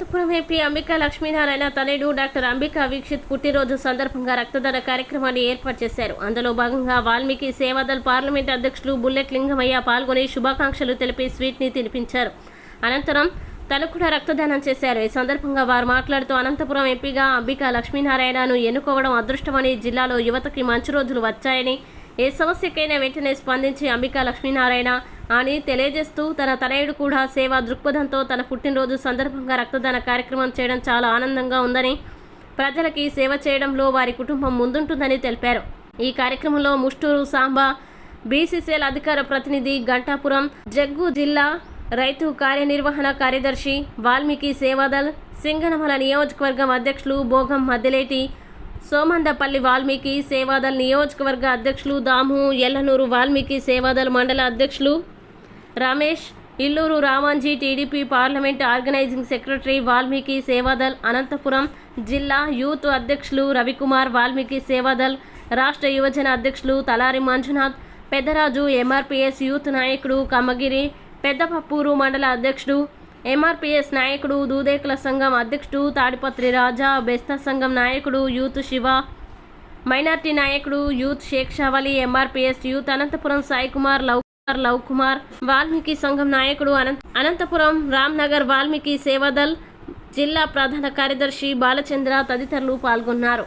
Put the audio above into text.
MP Ambika Lakshminarayana తనయుడు doctor Ambika Vikshith పుట్టినరోజు సందర్భంగా రక్తదాన కార్యక్రమాన్ని ఏర్పాటు చేశారు. అందులో భాగంగా వాల్మీకి సేవాదల్ పార్లమెంట్ అధ్యక్షులు బుల్లెట్ లింగమయ్య పాల్గొని శుభాకాంక్షలు తెలిపి స్వీట్ని తినిపించారు. అనంతరం తను కూడా రక్తదానం చేశారు. ఈ సందర్భంగా వారు మాట్లాడుతూ అనంతపురం ఎంపీగా అంబికా లక్ష్మీనారాయణను ఎన్నుకోవడం అదృష్టమని జిల్లాలో యువతకి మంచి రోజులు వచ్చాయని ఏ సమస్యకైనా వెంటనే స్పందించి అంబికా లక్ష్మీనారాయణ అని తెలియజేస్తూ తన తనయుడు కూడా సేవా దృక్పథంతో తన పుట్టినరోజు సందర్భంగా రక్తదాన కార్యక్రమం చేయడం చాలా ఆనందంగా ఉందని ప్రజలకి సేవ చేయడంలో వారి కుటుంబం ముందుంటుందని తెలిపారు. ఈ కార్యక్రమంలో ముష్టూరు సాంబా బీసీసీఎల్ అధికార ప్రతినిధి గంటాపురం జగ్గు జిల్లా రైతు కార్యనిర్వహణ కార్యదర్శి వాల్మీకి సేవాదల్ సింగనమల నియోజకవర్గం అధ్యక్షులు భోగం మద్దెలేటి సోమందపల్లి వాల్మీకి సేవాదల్ నియోజకవర్గ అధ్యక్షులు దాము ఎల్లనూరు వాల్మీకి సేవాదల్ మండల అధ్యక్షులు Ramesh Illuru Ramanji TDP parliament organizing secretary Valmiki Sevadal Anantapuram జిల్లా యూత్ అధ్యక్షులు రవికుమార్ వాల్మీకి సేవాదల్ రాష్ట్ర యువజన అధ్యక్షులు తలారి మంజునాథ్ పెద్దరాజు ఎంఆర్పిఎస్ యూత్ నాయకుడు కమ్మగిరి పెద్దపప్పూరు మండల అధ్యక్షుడు ఎంఆర్పిఎస్ నాయకుడు దూదేకుల సంఘం అధ్యక్షుడు తాడిపత్రి రాజా బెస్త సంఘం నాయకుడు యూత్ శివ మైనార్టీ నాయకుడు youth Shaik Shavali MRPS youth Anantapuram Sai Kumar Lav Kumar Lav Kumar Valmiki సంఘం నాయకుడు అనంత అనంతపురం రామ్నగర్ వాల్మీకి సేవాదల్ జిల్లా ప్రధాన కార్యదర్శి బాలచంద్ర తదితరులు పాల్గొన్నారు.